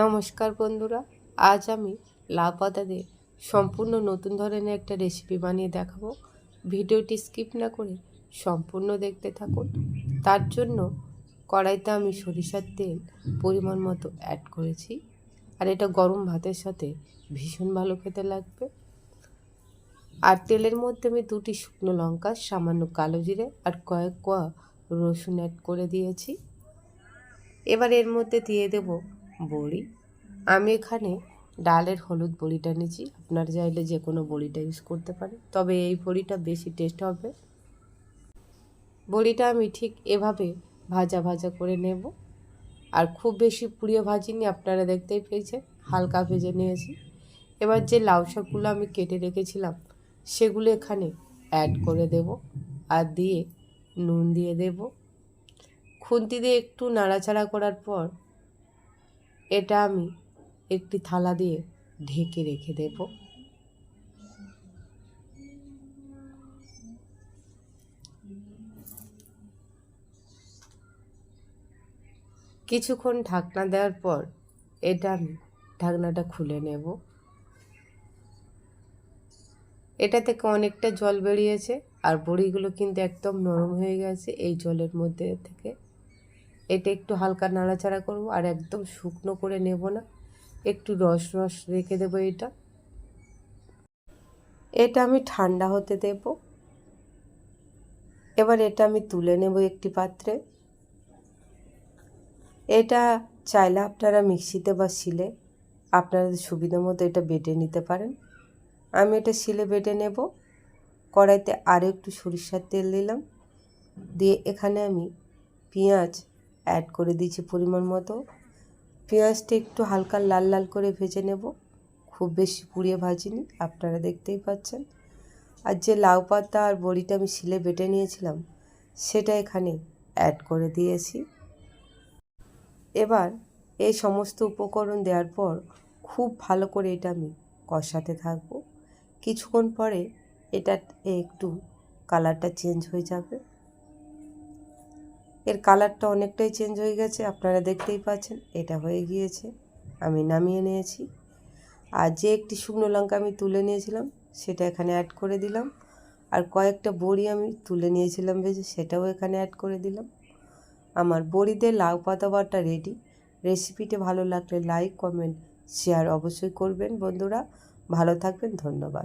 নমস্কার বন্ধুরা, আজ আমি লাউ পাতা দিয়ে সম্পূর্ণ নতুন ধরনের একটা রেসিপি বানিয়ে দেখাবো। ভিডিওটি স্কিপ না করে সম্পূর্ণ দেখতে থাকুন। তার জন্য কড়াইতে আমি সরিষার তেল পরিমাণ মতো অ্যাড করেছি। আর এটা গরম ভাতের সাথে ভীষণ ভালো খেতে লাগবে। আর তেলের মধ্যে আমি দুটি শুকনো লঙ্কা, সামান্য কালো জিরে আর কয়েক কোয়া রসুন অ্যাড করে দিয়েছি। এবার এর মধ্যে দিয়ে দেব বড়ি। আমি এখানে ডালের হলুদ বড়িটা নিয়েছি আপনারা চাইলে যে কোনো বড়িটা ইউজ করতে পারেন। তবে এই বড়িটা বেশি টেস্ট হবে। বড়িটা আমি ঠিক এভাবে ভাজা ভাজা করে নেব। আর খুব বেশি পুড়িয়ে ভাজিনি, আপনারা দেখতেই পেয়েছেন। হালকা ভেজে নিয়েছি। এবার যে লাউ শাকগুলো আমি কেটে রেখেছিলাম, সেগুলো এখানে অ্যাড করে দেব আর দিয়ে নুন দিয়ে দেব। খুন্তি দিয়ে একটু নাড়াচাড়া করার পর এটা আমি একটি থালা দিয়ে ঢেকে রেখে দেব। কিছুক্ষণ ঢাকনা দেওয়ার পর এটা আমি ঢাকনাটা খুলে নেব। এটা থেকে অনেকটা জল বেরিয়েছে আর বড়িগুলো কিন্তু একদম নরম হয়ে গেছে এই জলের মধ্যে থেকে। এটা একটু হালকা নাড়াচাড়া করব আর একদম শুকনো করে নেব না। একটু রস রস রেখে দেবো এটা। এটা আমি ঠান্ডা হতে দেব। এবার এটা আমি তুলে নেব একটি পাত্রে। এটা চাইলে আপনারা মিক্সিতে বা শিলে আপনাদের সুবিধা মতো এটা বেটে নিতে পারেন। আমি এটা শিলে বেটে নেব। কড়াইতে আরও একটু সরিষার তেল দিলাম। দিয়ে এখানে আমি পেঁয়াজ অ্যাড করে দিয়েছি পরিমাণ মতো। পেঁয়াজটা একটু হালকা লাল লাল করে ভেজে নেব। খুব বেশি পুড়িয়ে ভাজিনি, আপনারা দেখতেই পাচ্ছেন। আর যে লাউ পাতা আর বড়িটা আমি শিলে বেটে নিয়েছিলাম, সেটা এখানে অ্যাড করে দিয়েছি। এবার এই সমস্ত উপকরণ দেওয়ার পর খুব ভালো করে এটা আমি কষাতে থাকব। কিছুক্ষণ পরে এটা একটু কালারটা চেঞ্জ হয়ে যাবে। এর কালারটা অনেকটাই চেঞ্জ হয়ে গেছে, আপনারা দেখতেই পাচ্ছেন, এটা হয়ে গিয়েছে, আমি নামিয়ে নিয়েছি। আর যে একটি শুকনো লঙ্কা আমি তুলে নিয়েছিলাম, সেটা এখানে অ্যাড করে দিলাম। আর কয়েকটা বড়ি আমি তুলে নিয়েছিলাম ভেজে, সেটাও এখানে অ্যাড করে দিলাম। আমার বড়িতে লাউ পাতা বাটা রেডি রেসিপিটি ভালো লাগলে লাইক কমেন্ট শেয়ার অবশ্যই করবেন বন্ধুরা। ভালো থাকবেন, ধন্যবাদ।